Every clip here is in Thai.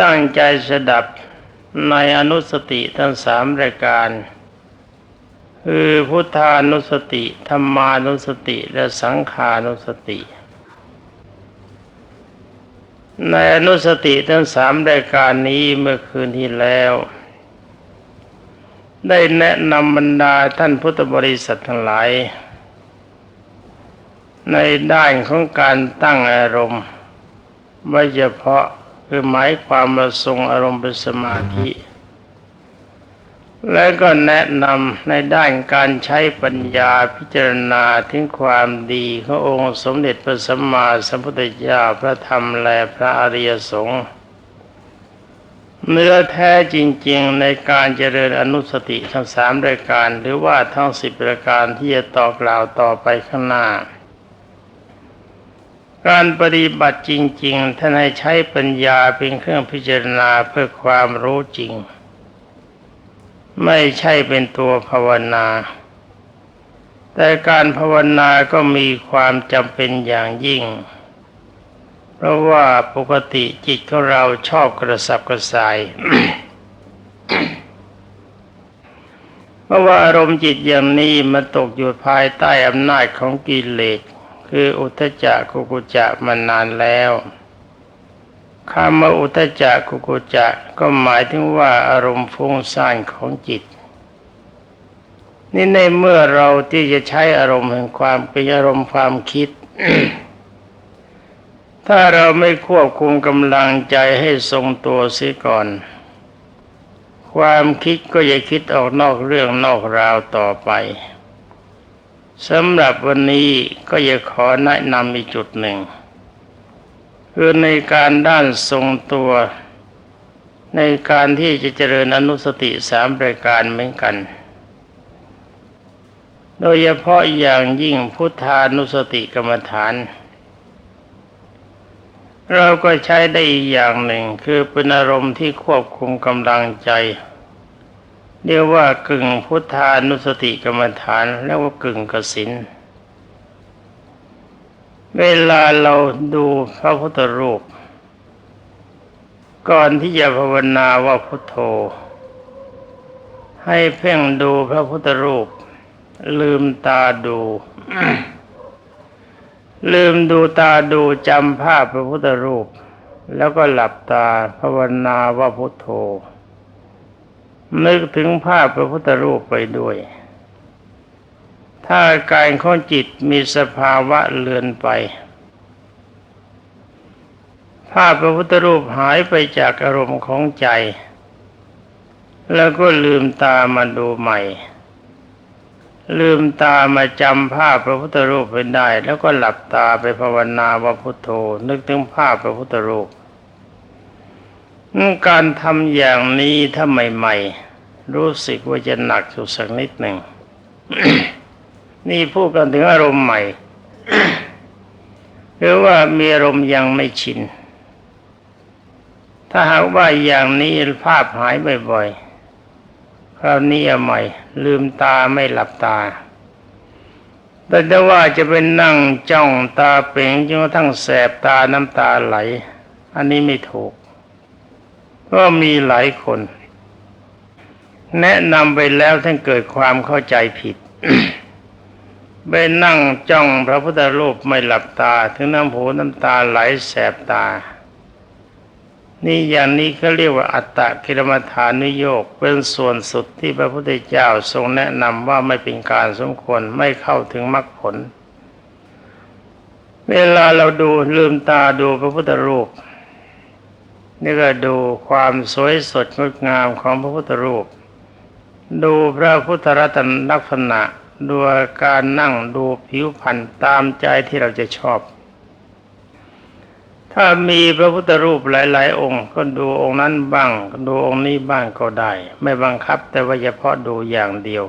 ตั้งใจสดับในอนุสติทั้งสามรายการ คือพุทธานุสติธรรมานุสติและสังขานุสติ ในอนุสติทั้งสามรายการนี้เมื่อคืนที่แล้ว ได้แนะนำบรรดาท่านพุทธบริษัททั้งหลาย ในด้านของการตั้งอารมณ์ไม่เฉพาะ คือหมายความมาทรงอารมณ์เป็นสมาธิ และก็แนะนำในด้านการใช้ปัญญาพิจารณาถึงความดีขององค์สมเด็จพระสัมมาสัมพุทธเจ้าพระธรรมและพระอริยสงฆ์เนื้อแท้จริงๆในการเจริญอนุสติทั้งสามรายการ หรือว่าทั้งสิบรายการที่จะต่อกล่าวต่อไปข้างหน้า การปฏิบัติจริง ๆท่านให้ใช้ปัญญาเป็นเครื่องพิจารณาเพื่อความรู้จริง ไม่ใช่เป็นตัวภาวนา แต่การภาวนาก็มีความจำเป็นอย่างยิ่ง เพราะว่าปกติจิตของเราชอบกระสับกระส่ายเพราะว่าอารมณ์จิตอย่างนี้มันตกอยู่ภายใต้อำนาจของกิเลส คืออุทจจะกุกุจะมานานแล้วคำว่าอุทจจะกุกุจะก็หมายถึงว่าอารมณ์ฟุ้งซ่านของจิต นี่ในเมื่อเราที่จะใช้อารมณ์แห่งความเป็นอารมณ์ความคิด ถ้าเราไม่ควบคุมกำลังใจให้ทรงตัวเสียก่อน ความคิดก็จะคิดออกนอกเรื่องนอกราวต่อไป สำหรับวันนี้ก็จะขอแนะนำอีกจุดหนึ่ง คือในการด้านทรงตัว ในการที่จะเจริญอนุสติสามรายการเหมือนกัน โดยเฉพาะอย่างยิ่งพุทธานุสติกรรมฐาน เราก็ใช้ได้อีกอย่างหนึ่งคือเป็นอารมณ์ที่ควบคุมกำลังใจ เรียกว่ากึ่งพุทธานุสติกรรมฐานแล้วว่ากึ่งกสินเวลาเราดูพระพุทธรูป ก่อนที่จะภาวนาว่าพุทโธ ให้เพ่งดูพระพุทธรูป ลืมตาดู ลืมดูตาดูจำภาพพระพุทธรูป แล้วก็หลับตาภาวนาว่าพุทโธ นึกถึงภาพพระพุทธรูปไปด้วย ถ้ากายของจิตมีสภาวะเลือนไป ภาพพระพุทธรูปหายไปจากอารมณ์ของใจ แล้วก็ลืมตามาดูใหม่ ลืมตามาจำภาพพระพุทธรูปไปได้ แล้วก็หลับตาไปภาวนาว่าพุทโธ นึกถึงภาพพระพุทธรูป การทำอย่างนี้ถ้าใหม่ ๆ รู้สึกว่าจะหนักอยู่สักนิดหนึ่ง นี่พูดกันถึงอารมณ์ใหม่ หรือว่ามีอารมณ์ยังไม่ชิน ถ้าหากว่าอย่างนี้ภาพหายบ่อยๆ คราวนี้ใหม่ ลืมตาไม่หลับตา แต่ถ้าว่าจะเป็นนั่งจ้องตาเป่งจนกระทั่งแสบตาน้ำตาไหล อันนี้ไม่ถูก ก็มีหลายคน แนะนำไปแล้วท่านเกิดความเข้าใจผิดไปนั่งจ้องพระพุทธรูปไม่หลับตา ถึงน้ำหูน้ำตาไหลแสบตา นี่อย่างนี้เขาเรียกว่าอัตตะกิรมฐานุโยกเป็นส่วนสุดที่พระพุทธเจ้าทรงแนะนำว่าไม่เป็นการสมควรไม่เข้าถึงมรรคผล เวลาเราดูลืมตาดูพระพุทธรูป นี่ก็ดูความสวยสดงดงามของพระพุทธรูป ดูพระพุทธรัตนลักษณะดูการนั่งดูผิวพรรณตามใจที่เราจะชอบ ถ้ามีพระพุทธรูปหลาย ๆ องค์ ก็ดูองค์นั้นบ้าง ดูองค์นี้บ้างก็ได้ ไม่บังคับแต่ว่าเฉพาะดูอย่างเดียว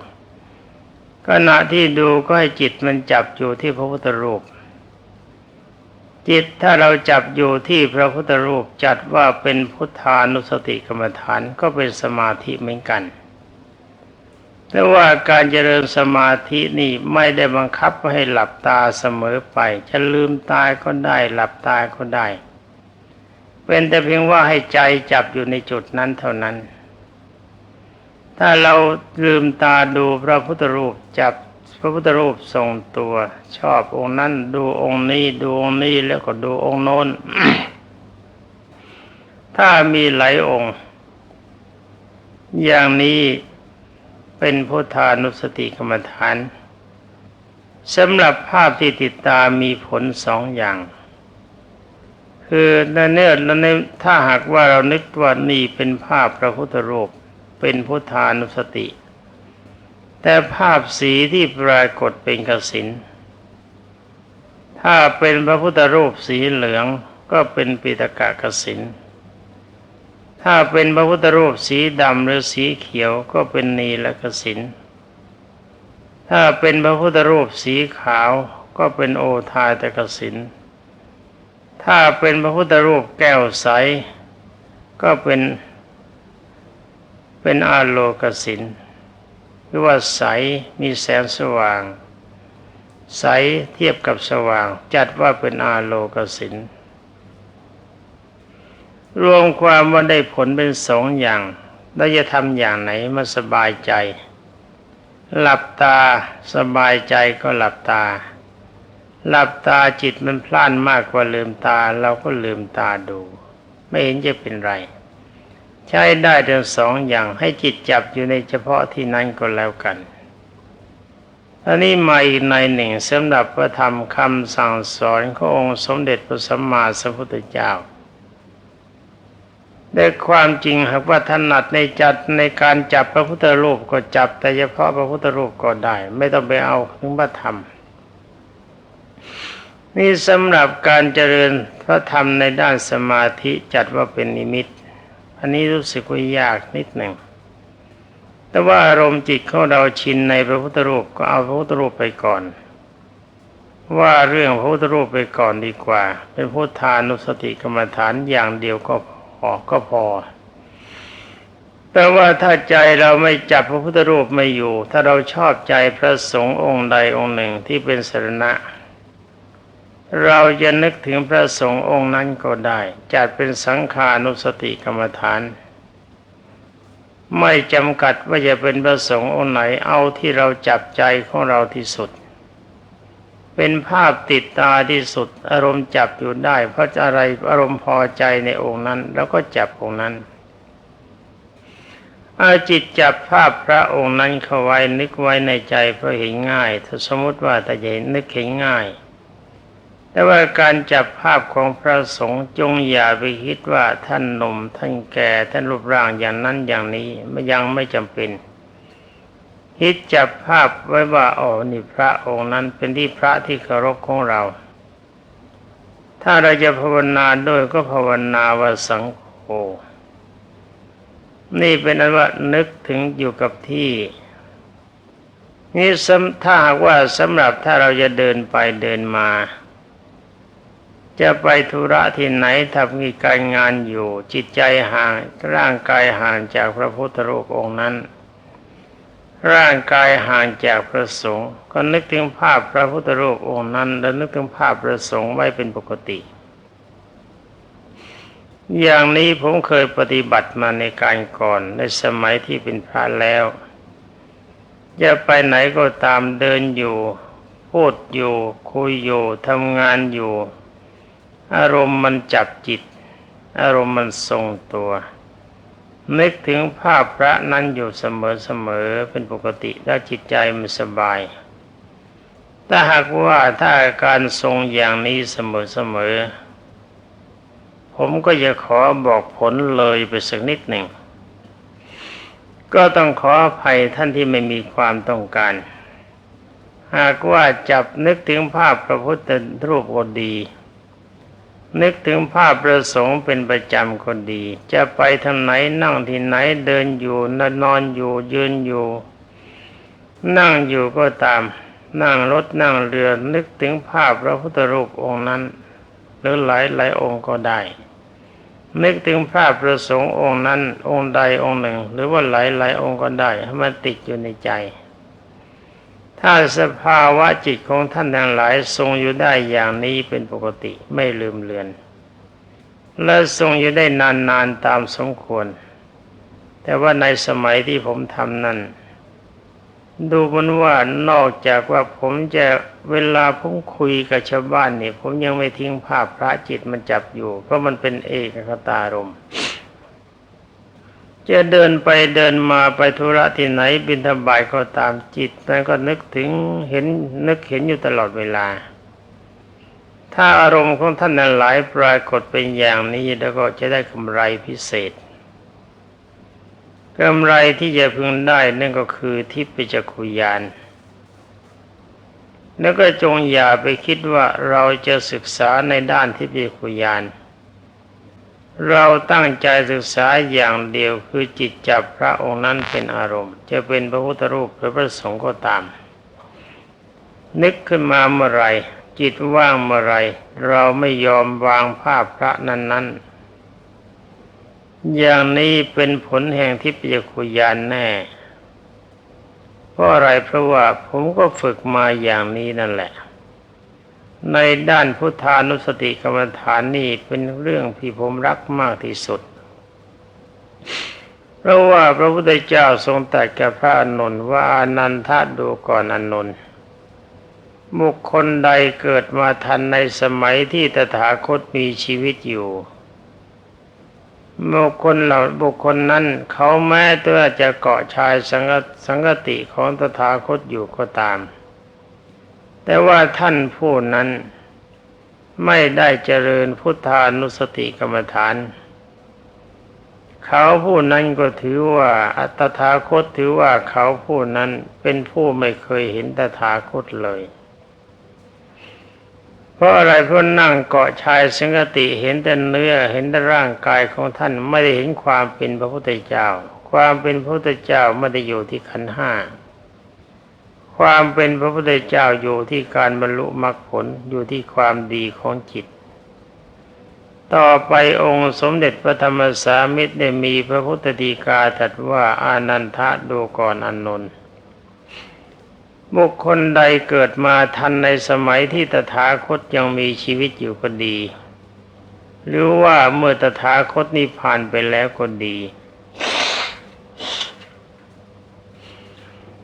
ขณะที่ดูก็ให้จิตมันจับอยู่ที่พระพุทธรูป จิตถ้าเราจับอยู่ที่พระพุทธรูปจัดว่าเป็นพุทธานุสติกรรมฐานก็เป็นสมาธิเหมือนกัน แต่ว่าการเจริญสมาธินี่ไม่ได้บังคับให้หลับตาเสมอไป จะลืมตาก็ได้หลับตาก็ได้ เป็นแต่เพียงว่าให้ใจจับอยู่ในจุดนั้นเท่านั้นถ้าเราลืมตาดูพระพุทธรูปจับ พระพุทธรูปทรงตัว ชอบองค์นั้นดูองค์นี้ดูองค์นี้แล้วก็ดูองค์โน้น ถ้ามีหลายองค์ อย่างนี้เป็นพุทธานุสติกรรมฐานสำหรับภาพที่ติดตามีผลสองอย่าง คือในเนื้อในถ้าหากว่าเรานึกว่านี่เป็นภาพพระพุทธรูปเป็นพุทธานุสติ แต่ภาพสีที่ปรากฏเป็นกสินถ้าเป็นพระพุทธรูปสีเหลืองก็เป็นปิตกะกสินถ้าเป็นพระพุทธรูปสีดำหรือสีเขียวก็เป็นนีละกสินถ้าเป็นพระพุทธรูปสีขาวก็เป็นโอทายตกสินถ้าเป็นพระพุทธรูปแก้วใส ก็เป็นเป็นอาโลกสิน หรือว่าใสมีแสงสว่าง ใสเทียบกับสว่าง จัดว่าเป็นอาโลกสินรวมความว่าได้ผลเป็นสองอย่างแล้จะทำอย่างไหนมาสบายใจ หลับตาสบายใจก็หลับตา หลับตาจิตมันพล่านมากกว่าลืมตา เราก็ลืมตาดู ไม่เห็นจะเป็นไร ใช้ได้ทั้งสองอย่างให้จิตจับอยู่ในเฉพาะที่นั้นก็แล้วกันอันนี้มาอีกในหนึ่งสำหรับพระธรรมคำสั่งสอนขององค์สมเด็จพระสัมมาสัมพุทธเจ้าแต่ความจริงหากว่าถนัดในจัดในการจับพระพุทธรูปก็จับ แต่เฉพาะพระพุทธรูปก็ได้ ไม่ต้องไปเอาถึงพระธรรม นี่สำหรับการเจริญพระธรรมในด้านสมาธิจัดว่าเป็นนิมิต อันนี้รู้สึกว่ายากนิดหนึ่ง แต่ว่าอารมณ์จิตของเราชินในพระพุทธรูปก็เอาพระพุทธรูปไปก่อน ว่าเรื่องพระพุทธรูปไปก่อนดีกว่า เป็นพุทธานุสติกรรมฐานอย่างเดียวก็พอก็พอ แต่ว่าถ้าใจเราไม่จับพระพุทธรูปไม่อยู่ ถ้าเราชอบใจพระสงฆ์องค์ใดองค์หนึ่งที่เป็นสรณะ เราจะนึกถึงพระสงฆ์องค์นั้นก็ได้ จัดเป็นสังขานุสติกรรมฐาน ไม่จำกัดว่าจะเป็นพระสงฆ์องค์ไหนเอาที่เราจับใจของเราที่สุด เป็นภาพติดตาที่สุด อารมณ์จับอยู่ได้ เพราะอะไรอารมณ์พอใจในองค์นั้น แล้วก็จับองค์นั้นอาจิตจับภาพพระองค์นั้นเข้าไว้นึกไว้ในใจเพราะเห็นง่าย ถ้าสมมติว่าแต่จะนึกเห็นง่าย แต่ว่าการจับภาพของพระสงฆ์จงอย่าไปคิดว่าท่านหนุ่มท่านแก่ท่านรูปร่างอย่างนั้นอย่างนี้ไม่ยังไม่จำเป็นคิดจับภาพไว้ว่าอ๋อนี่พระองค์นั้นเป็นที่พระที่เคารพของเรา ถ้าเราจะภาวนาด้วยก็ภาวนาว่าสังโฆนี่เป็นอันว่านึกถึงอยู่กับที่นี่ถ้าหากว่าสำหรับถ้าเราจะเดินไปเดินมา จะไปธุระที่ไหนทำกิจการงานอยู่ จิตใจห่างร่างกายห่างจากพระพุทธรูปองค์นั้น ร่างกายห่างจากพระสงฆ์ก็นึกถึงภาพพระพุทธรูปองค์นั้น แล้วนึกถึงภาพพระสงฆ์ไว้เป็นปกติ อย่างนี้ผมเคยปฏิบัติมาในการก่อนในสมัยที่เป็นพระแล้วจะไปไหนก็ตามเดินอยู่ พูดอยู่ คุยอยู่ทำงานอยู่ อารมณ์มันจับจิต อารมณ์มันทรงตัว นึกถึงภาพพระนั้นอยู่เสมอๆเป็นปกติแล้วจิตใจมันสบาย ถ้าหากว่าถ้าการทรงอย่างนี้เสมอๆผมก็จะขอบอกผลเลยไปสักนิดหนึ่ง ก็ต้องขออภัยท่านที่ไม่มีความต้องการ หากว่าจับนึกถึงภาพพระพุทธรูปก็ดี นึกถึงภาพประสงค์เป็นประจำก็ดี จะไปทางไหนนั่งที่ไหนเดินอยู่นอนอยู่ยืนอยู่ นั่งอยู่ก็ตาม นั่งรถนั่งเรือนึกถึงภาพพระพุทธรูปองค์นั้น หรือหลายหลายองค์ก็ได้ นึกถึงพระประสงค์องค์นั้น องค์ใดองค์หนึ่ง หรือว่าหลายหลายองค์ก็ได้ให้มันติดอยู่ในใจ ถ้าสภาวะจิตของท่านทั้งหลายทรงอยู่ได้อย่างนี้เป็นปกติไม่ลืมเลือน และทรงอยู่ได้นานๆตามสมควร แต่ว่าในสมัยที่ผมทำนั้นดูเหมันว่านอกจากว่าผมจะเวลาผมคุยกับชาวบ้านเนี่ยผมยังไม่ทิ้งภาพพระจิตมันจับอยู่ เพราะมันเป็นเอกคตารมณ์ จะเดินไปเดินมาไปธุระที่ไหนบินทบายก็ตามจิตมันก็นึกถึงเห็นนึกเห็นอยู่ตลอดเวลา ถ้าอารมณ์ของท่านนั้นหลายปรากฏเป็นอย่างนี้แล้วก็จะได้กำไรพิเศษกำไรที่จะพึงได้นั่นก็คือทิพยจักขุยาน แล้วก็จงอย่าไปคิดว่าเราจะศึกษาในด้านทิพยจักขุยานเเราตั้งใจศึกษาอย่างเดียวคือจิตจับพระองค์นั้นเป็นอารมณ์ จะเป็นพระพุทธรูปหรือพระสงฆ์ก็ตาม นึกขึ้นมาเมื่อไรจิตว่างเมื่อไรเราไม่ยอมวางภาพพระนั้น ๆ อย่างนี้เป็นผลแห่งทิพยคุยานแน่เพราะอะไรเพราะว่าผมก็ฝึกมาอย่างนี้นั่นแหละ ในด้านพุทธานุสติกรรมฐานนี่เป็นเรื่องที่ผมรักมากที่สุด เพราะว่าพระพุทธเจ้าทรงตรัสกับพระอานนท์ว่าอนันทาดูก่อนอานนท์บุคคลใดเกิดมาทันในสมัยที่ตถาคตมีชีวิตอยู่บุคคลเหล่าบุคคลนั้นเขาแม้ตัวจะเกาะชายสังกสังกติของตถาคตอยู่ก็ตาม แต่ว่าท่านผู้นั้นไม่ได้เจริญพุทธานุสติกรรมฐาน เขาผู้นั้นก็ถือว่าอัตถาคตถือว่าเขาผู้นั้นเป็นผู้ไม่เคยเห็นตถาคตเลย เพราะอะไรเพราะนั่งเกาะชายสังกติเห็นแต่เนื้อเห็นแต่ร่างกายของท่านไม่ได้เห็นความเป็นพระพุทธเจ้า ความเป็นพระพุทธเจ้าไม่ได้อยู่ที่ขันห้า ความเป็นพระพุทธเจ้าอยู่ที่การบรรลุมรรคผลอยู่ที่ความดีของจิต ต่อไปองค์สมเด็จพระธรรมสามิตรได้มีพระพุทธดีกาตรัสว่าอานันทะดูก่อนอนนท์บุคคลใดเกิดมาทันในสมัยที่ตถาคตยังมีชีวิตอยู่ก็ดี หรือว่าเมื่อตถาคตนิพพานไปแล้วก็ดี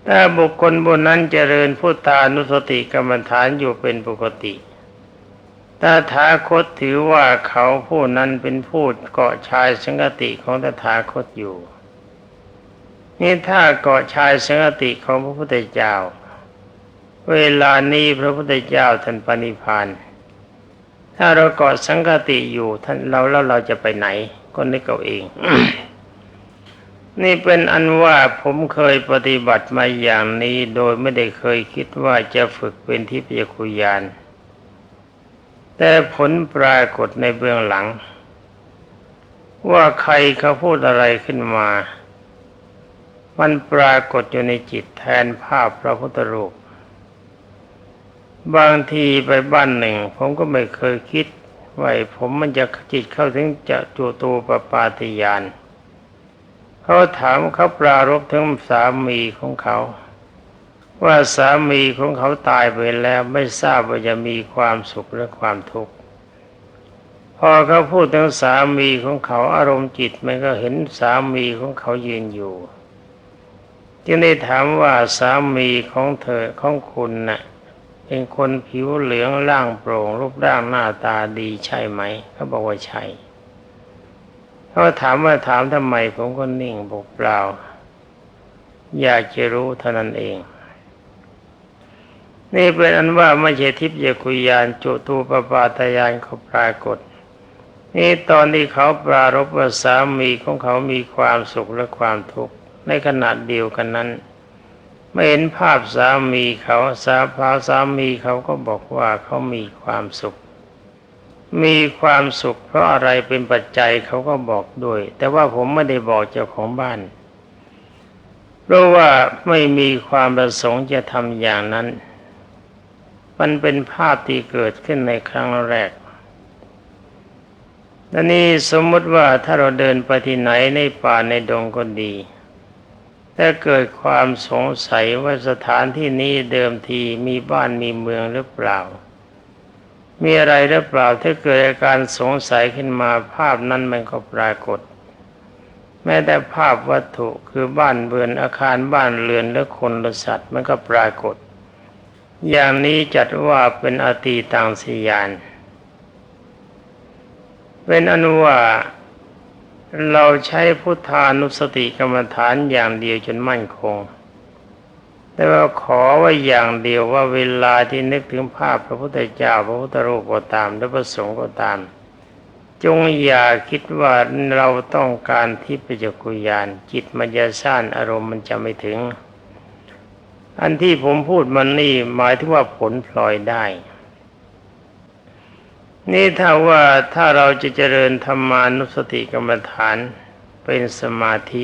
ถ้าบุคคลบนนั้นเจริญพุทธานุสติกรรมฐานอยู่เป็นปกติตถาคตถือว่าเขาผู้นั้นเป็นผู้เกาะชายสังกติของตถาคตอยู่ นี่ถ้าเกาะชายสังกติของพระพุทธเจ้า เวลานี้พระพุทธเจ้าท่านปณิพานถ้าเราเกาะสังกติอยู่ท่านเราแล้วเราจะไปไหน ก็นึกเอาเอง นี่เป็นอันว่าผมเคยปฏิบัติมาอย่างนี้โดยไม่ได้เคยคิดว่าจะฝึกเป็นทิพยคุยาน แต่ผลปรากฏในเบื้องหลัง ว่าใครเขาพูดอะไรขึ้นมา มันปรากฏอยู่ในจิตแทนภาพพระพุทธรูป บางทีไปบ้านหนึ่ง ผมก็ไม่เคยคิดว่าผมมันจะจิตเข้าถึงจะจูตูปปาติยาน เขาถามเขาปรารบถึงสามีของเขา ว่าสามีของเขาตายไปแล้วไม่ทราบว่าจะมีความสุขหรือความทุกข์พอเขาพูดถึงสามีของเขาอารมณ์จิตมันก็เห็นสามีของเขายืนอยู่จึงได้ถามว่าสามีของเธอของคุณนะ่ะเป็นคนผิวเหลืองร่างโปร่งรูปร่างหน้าตาดีใช่ไหมเขาบอกว่าใช่ เขาถามว่าถามทำไมผมก็นิ่งบอกเปล่า อยากจะรู้เท่านั้นเอง นี่เป็นอันว่าไม่ใช่ทิพยคุยานจุตูปปาตยานเขาปรากฏ นี่ตอนที่เขาปรารบว่าสามีของเขามีความสุขและความทุกข์ในขณะเดียวกันนั้นไม่เห็นภาพสามีเขาสาพาสามีเขาก็บอกว่าเขามีความสุข มีความสุข เพราะอะไรเป็นปัจจัยเขาก็บอกด้วย แต่ว่าผมไม่ได้บอกเจ้าของบ้าน เพราะว่าไม่มีความประสงค์จะทำอย่างนั้น มันเป็นภาพที่เกิดขึ้นในครั้งแรกและนี่สมมติว่าถ้าเราเดินไปที่ไหนในป่าในดงก็ดีถ้าเกิดความสงสัยว่าสถานที่นี้เดิมทีมีบ้านมีเมืองหรือเปล่า มีอะไรหรือเปล่าถ้าเกิดอาการสงสัยขึ้นมาภาพนั้นมันก็ปรากฏ แม้แต่ภาพวัตถุคือบ้านเบือนอาคารบ้านเรือนและคนและสัตว์มันก็ปรากฏ อย่างนี้จัดว่าเป็นอตีตังสยาน เป็นอนุว่าเราใช้พุทธานุสติกรรมฐานอย่างเดียวจนมั่นคง แต่ว่าขอไว่าอย่างเดียวว่าเวลาที่นึกถึงภาพพระพุทธเจ้าพระพุทธรูปก็ตามและพระสงฆ์ก็ตาม จงอย่าคิดว่าเราต้องการที่ปจักุยานจิตมันจะซ่านอารมณ์มันจะไม่ถึง อันที่ผมพูดมันนี่หมายถึงว่าผลพลอยได้ นี่ถ้าว่าถ้าเราจะเจริญธรรมานุสติกรรมฐานเป็นสมาธิ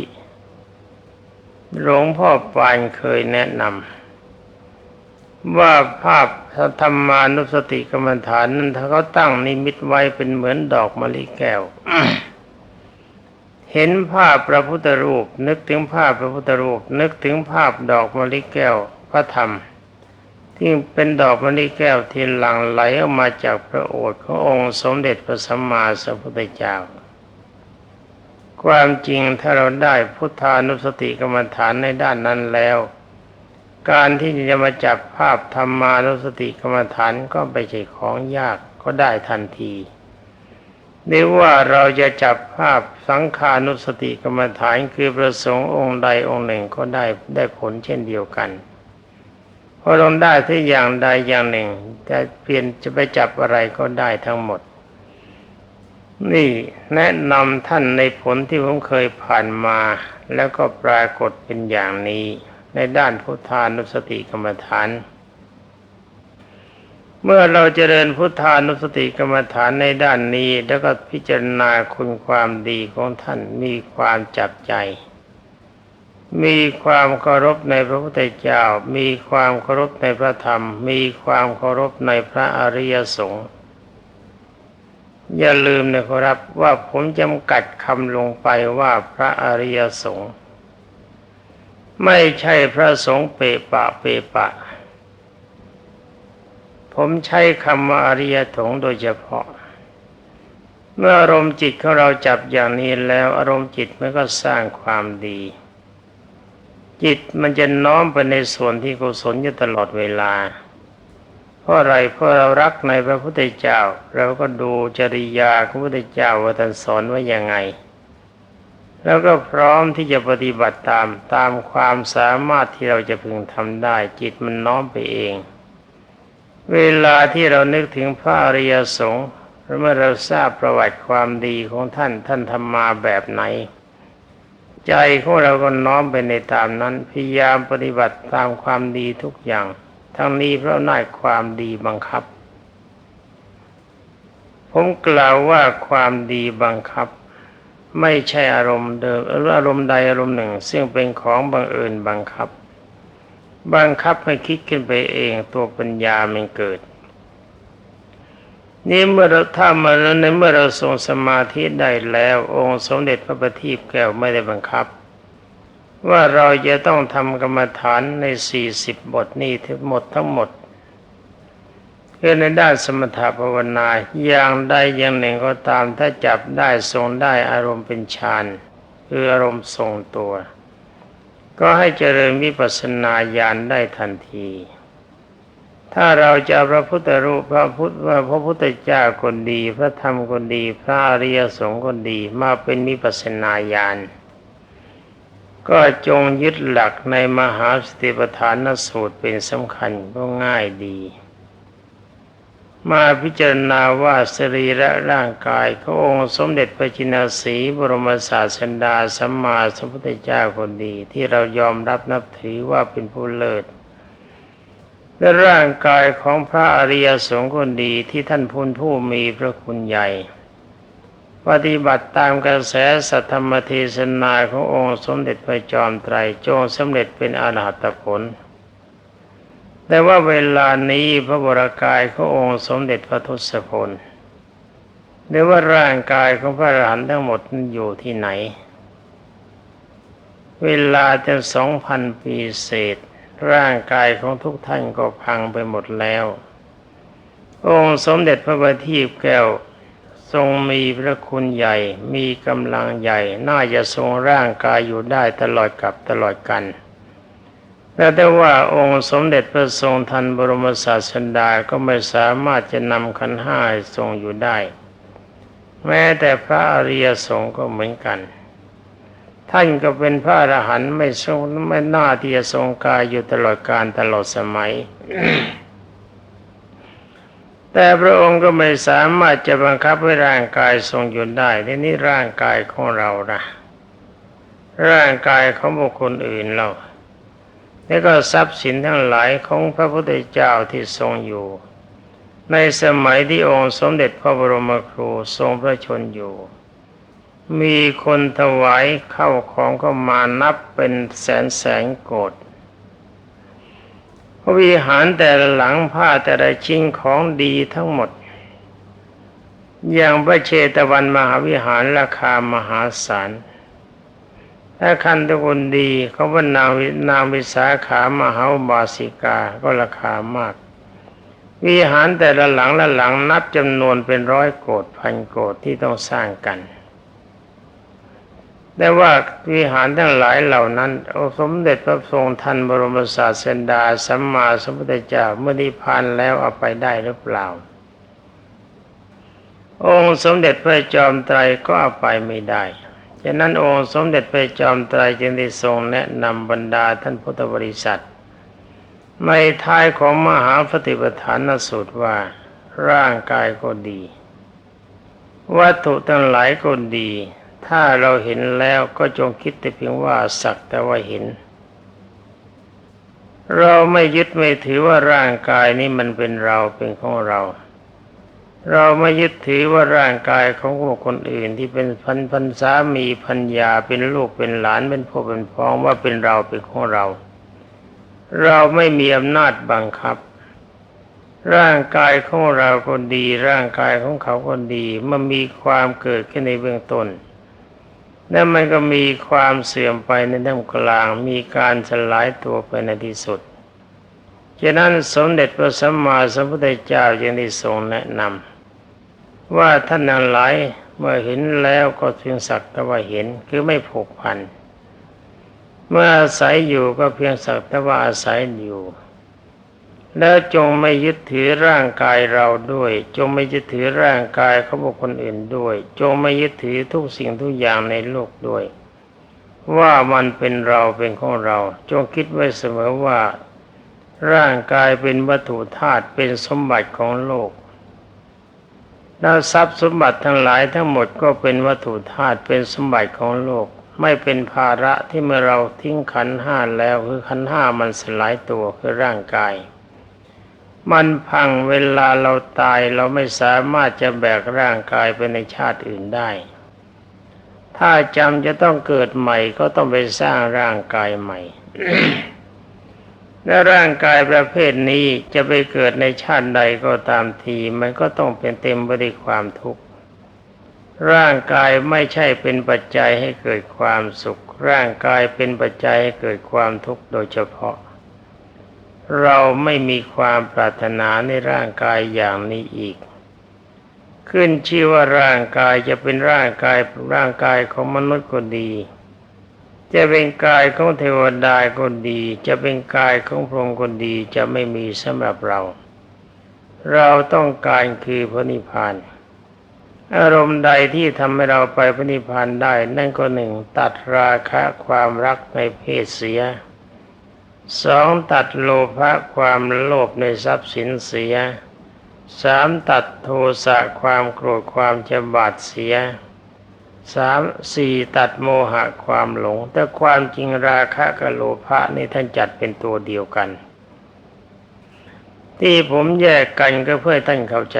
หลวงพ่อปานเคยแนะนำว่าภาพธรรมานุสติกรรมฐานนั้นถ้าเขาตั้งนิมิตไว้เป็นเหมือนดอกมะลิแก้ว เห็นภาพพระพุทธรูป นึกถึงภาพพระพุทธรูป นึกถึงภาพดอกมะลิแก้วพระธรรม ที่เป็นดอกมะลิแก้วที่หลั่งไหลออกมาจากพระโอษฐ์ขององค์สมเด็จพระสัมมาสัมพุทธเจ้า ความจริงถ้าเราได้พุทธานุสติกรรมฐานในด้านนั้นแล้ว การที่จะมาจับภาพธรรมานุสติกรรมฐานก็ไม่ใช่ของยากก็ได้ทันทีหรือว่าเราจะจับภาพสังขานุสติกรรมฐานคือประสงค์องค์ใดองค์หนึ่งก็ได้ได้ผลเช่นเดียวกันพอลงได้ที่อย่างใดอย่างหนึ่งจะเปลี่ยนจะไปจับอะไรก็ได้ทั้งหมด นี่แนะนำท่านในผลที่ผมเคยผ่านมา แล้วก็ปรากฏเป็นอย่างนี้ ในด้านพุทธานุสติกรรมฐาน เมื่อเราเจริญพุทธานุสติกรรมฐานในด้านนี้ แล้วก็พิจารณาคุณความดีของท่านมีความจับใจ มีความเคารพในพระพุทธเจ้า มีความเคารพในพระธรรม มีความเคารพในพระอริยสงฆ์ อย่าลืมนะครับว่าผมจำกัดคำลงไปว่าพระอริยสงฆ์ไม่ใช่พระสงฆ์เปปะเปปะ ผมใช้คำว่าอริยสงฆ์โดยเฉพาะ เมื่ออารมณ์จิตของเราจับอย่างนี้แล้วอารมณ์จิตมันก็สร้างความดี จิตมันจะน้อมไปในส่วนที่กุศลอยู่ตลอดเวลา ราะอะไรเพราะเรารักในพระพุทธเจ้า เราก็ดูจริยาของพระพุทธเจ้าว่าท่านสอนว่ายังไง แล้วก็พร้อมที่จะปฏิบัติตามตามความสามารถที่เราจะพึงทำได้จิตมันน้อมไปเอง เวลาที่เรานึกถึงพระอริยสงฆ์เมื่อเราทราบประวัติความดีของท่านท่านทำมาแบบไหน ใจของเราก็น้อมไปในตามนั้นพยายามปฏิบัติตามความดีทุกอย่าง ทั้งนี้เพราะน่ายความดีบังคับ ผมกล่าวว่าความดีบังคับ ไม่ใช่อารมณ์เดิมหรืออารมณ์ใดอารมณ์หนึ่ง ซึ่งเป็นของบังเอิญบังคับ บังคับให้คิดขึ้นไปเองตัวปัญญามันเกิดนี่เมื่อเราถ้ามาแล้วในเมื่อเราทรงสมาธิได้แล้ว องค์สมเด็จพระบัณฑิตแก้วไม่ได้บังคับ ว่าเราจะต้องทำกรรมฐานในสี่สิบบทนี้ทั้งหมดทั้งหมดคือในด้านสมถภาวนาอย่างใดอย่างหนึ่งก็ตามถ้าจับได้ทรงได้อารมณ์เป็นฌานคืออารมณ์ทรงตัว ก็ให้เจริญวิปัสสนาญาณได้ทันที ถ้าเราจะพระพุทธรูปพระพุทธพระพุทธเจ้าคนดี พระธรรมคนดี พระอริยสงฆ์คนดีมาเป็นวิปัสสนาญาณ ก็จงยึดหลักในมหาสติปัฏฐานสูตรเป็นสำคัญก็ง่ายดี มาพิจารณาว่าสรีระร่างกายขององค์สมเด็จพระจินสีบรมศาสดาสัมมาสัมพุทธเจ้าคนดี ที่เรายอมรับนับถือว่าเป็นผู้เลิศและร่างกายของพระอริยสงฆ์คนดีที่ท่านพูนผู้มีพระคุณใหญ่ ปฏิบัติตามกระแสสัทธรรมเทศนาขององค์สมเด็จพระจอมไตรจงสำเร็จเป็นอรหัตผล แต่ว่าเวลานี้พระบรากายขององค์สมเด็จพระทศพลหรือว่าร่างกายของพระอรหันต์ทั้งหมดนั้นอยู่ที่ไหน เวลาจะสองพันปีเศษ ร่างกายของทุกท่านก็พังไปหมดแล้ว องค์สมเด็จพระบัณฑิตแก้ว ทรงมีพระคุณใหญ่ มีกำลังใหญ่ น่าจะทรงร่างกายอยู่ได้ตลอดกับตลอดกันแต่ได้ว่าองค์สมเด็จพระทรงทันบรมศาสดาก็ไม่สามารถจะนำขันห้าทรงอยู่ได้ แม้แต่พระอริยสงฆ์ก็เหมือนกัน ท่านก็เป็นพระอรหันต์ไม่ทรงไม่น่าที่จะทรงกายอยู่ตลอดกาลตลอดสมัย แต่พระองค์ก็ไม่สามารถจะบังคับให้ร่างกายทรงอยู่ได้ทีนี้ร่างกายของเรานะร่างกายของบุคคลอื่นเราแล้วก็ทรัพย์สินทั้งหลายของพระพุทธเจ้าที่ทรงอยู่ ในสมัยที่องค์สมเด็จพระบรมครูทรงพระชนอยู่ มีคนถวายเข้าของก็มานับเป็นแสนแสนโกดพระ วิหารแต่ละหลังผ้าแต่ละชิ้นของดีทั้งหมด อย่างพระเชตวันมหาวิหารราคามหาศาลถ้าคันตะกุลดีเขาว่านางนางวิสาขามหาบาสิกาก็ราคามาก วิหารแต่ละหลังละหลังนับจำนวนเป็นร้อยโกดพันโกดที่ต้องสร้างกัน แต่ว่าวิหารทั้งหลายเหล่านั้นองสมเด็จพระทรงทันบรมศาสดาสัมมาสัมพุทธเจ้าเมื่อนิพพานแล้วเอาไปได้หรือเปล่า องค์สมเด็จพระจอมไตรก็เอาไปไม่ได้ฉะนั้นองค์สมเด็จพระจอมไตรจึงได้ทรงแนะนำบรรดาท่านพุทธบริษัทในท้ายของมหาปฏิปทานสูตรว่า ร่างกายก็ดี วัตถุทั้งหลายก็ดี ถ้าเราเห็นแล้วก็จงคิดแต่เพียงว่าสักแต่ว่าเห็น เราไม่ยึดไม่ถือว่าร่างกายนี้มันเป็นเราเป็นของเรา เราไม่ยึดถือว่าร่างกายของบุคคลอื่นที่เป็นพันพันสามีพันยาเป็นลูกเป็นหลานเป็นพ่อเป็นพ้องว่าเป็นเราเป็นของเรา เราไม่มีอำนาจบังคับร่างกายของเราก็ดี ร่างกายของเขาก็ดีมันมีความเกิดขึ้นในเบื้องต้น แล้วมันก็มีความเสื่อมไปในท่ามกลาง มีการสลายตัวไปในที่สุดฉะนั้นสมเด็จพระสัมมาสัมพุทธเจ้าจึงได้ทรงแนะนำว่าท่านทั้งหลายเมื่อเห็นแล้วก็เพียงสักแต่ว่าเห็นคือไม่ผูกพัน เมื่ออาศัยอยู่ก็เพียงสักแต่ว่าอาศัยอยู่ แล้วจงไม่ยึดถือร่างกายเราด้วย จงไม่ยึดถือร่างกายเของบุคคลอื่นด้วย จงไม่ยึดถือทุกสิ่งทุกอย่างในโลกด้วย ว่ามันเป็นเราเป็นของเรา จงคิดไว้เสมอว่า ร่างกายเป็นวัตถุธาตุเป็นสมบัติของโลกแล้วทรัพย์สมบัติทั้งหลายทั้งหมดก็เป็นวัตถุธาตุเป็นสมบัติของโลก ไม่เป็นภาระที่เมื่อเราทิ้งขันห้าแล้วคือขันห้ามันสลายตัวคือร่างกาย มันพังเวลาเราตายเราไม่สามารถจะแบกร่างกายไปในชาติอื่นได้ ถ้าจำจะต้องเกิดใหม่ก็ต้องไปสร้างร่างกายใหม่ และร่างกายประเภทนี้จะไปเกิดในชาติใดก็ตามที มันก็ต้องเป็นเต็มไปด้วยความทุกข์ ร่างกายไม่ใช่เป็นปัจจัยให้เกิดความสุข ร่างกายเป็นปัจจัยให้เกิดความทุกข์โดยเฉพาะ เราไม่มีความปรารถนาในร่างกายอย่างนี้อีก ขึ้นชื่อว่าร่างกายจะเป็นร่างกายร่างกายของมนุษย์ก็ดี จะเป็นกายของเทวดาก็ดี จะเป็นกายของพรหมก็ดีจะไม่มีสำหรับเรา เราต้องการคือพระนิพพานอารมณ์ใดที่ทำให้เราไปพระนิพพานได้ นั่นก็หนึ่งตัดราคะความรักในเพศเสีย สองตัดโลภะความโลภในทรัพย์สินเสียสามตัดโทสะความโกรธความจะบาดเสียสามสี่ตัดโมหะความหลง แต่ความจริงราคะกับโลภะนี่ท่านจัดเป็นตัวเดียวกัน ที่ผมแยกกันก็เพื่อท่านเข้าใจ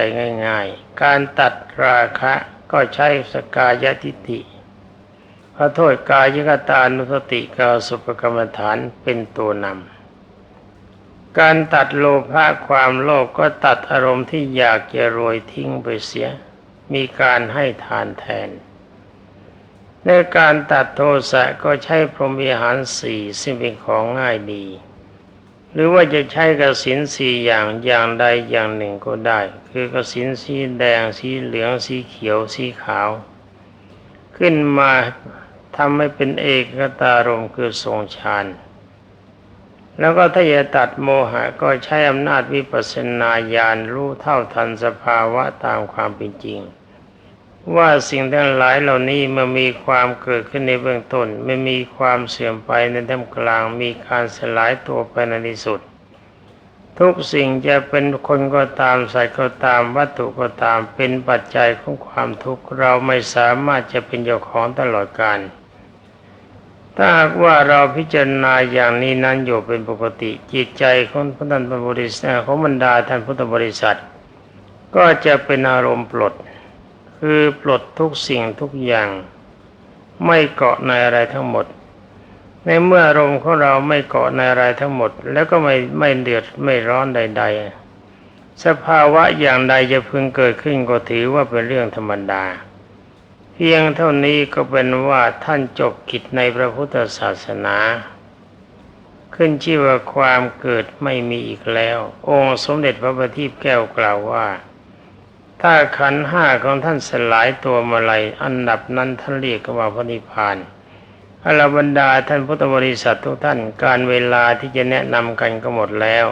ง่าย ๆ การตัดราคะก็ใช้สกายทิฏฐิ ขอโทษกายกตานุสติกาสุปกรรมฐานเป็นตัวนำ การตัดโลภะความโลภก็ตัดอารมณ์ที่อยากจะรวยทิ้งไปเสีย มีการให้ทานแทน ในการตัดโทสะก็ใช้พรหมวิหารสี่ซึ่งเป็นของง่ายดี หรือว่าจะใช้กสินสี่อย่างอย่างใดอย่างหนึ่งก็ได้ คือกสินสีแดงสีเหลืองสีเขียวสีขาว ขึ้นมา ทำให้เป็นเอกกตารมคือทรงฌานแล้วก็ถ้าจะตัดโมหะก็ใช้อำนาจวิปัสสนาญาณรู้เท่าทันสภาวะตามความเป็นจริง ว่าสิ่งทั้งหลายเหล่านี้มื่อมีความเกิดขึ้นในเบื้องต้นไม่มีความเสื่อมไปในท่ามกลางมีการสลายตัวไปในที่สุด ทุกสิ่งจะเป็นคนก็ตามสัตว์ก็ตามวัตถุก็ตามเป็นปัจจัยของความทุกข์เราไม่สามารถจะเป็นเจ้าของตลอดกาล ถ้าหากว่าเราพิจารณาอย่างนี้นั้นอยู่เป็นปกติจิตใจของพุทธบริษัทของบรรดาท่านพุทธบริษัท ก็จะเป็นอารมณ์ปลด คือปลดทุกสิ่งทุกอย่าง ไม่เกาะในอะไรทั้งหมด ในเมื่ออารมณ์ของเราไม่เกาะในอะไรทั้งหมด แล้วก็ไม่ไม่เดือดไม่ร้อนใด ๆ สภาวะอย่างใดจะพึงเกิดขึ้นก็ถือว่าเป็นเรื่องธรรมดา พียงเท่านี้ก็เป็นว่าท่านจบกิจในพระพุทธศาสนา ขึ้นชื่อว่าความเกิดไม่มีอีกแล้ว องค์สมเด็จพระบัณฑิตแก้วกล่าวว่า ถ้าขันห้าของท่านสลายตัวมาไรอันดับนั้นท่านเรียกว่าพระนิพพานอรบรรดาท่านพุทธบริษัททุกท่านการเวลาที่จะแนะนำกันก็หมดแล้ว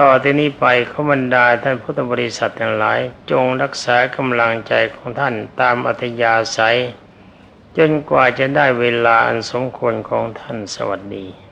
ต่อที่นี้ไปขบรรดาท่านพุทธบริษัททั้งหลาย จงรักษากำลังใจของท่านตามอัธยาศัย จนกว่าจะได้เวลาอันสมควรของท่านสวัสดี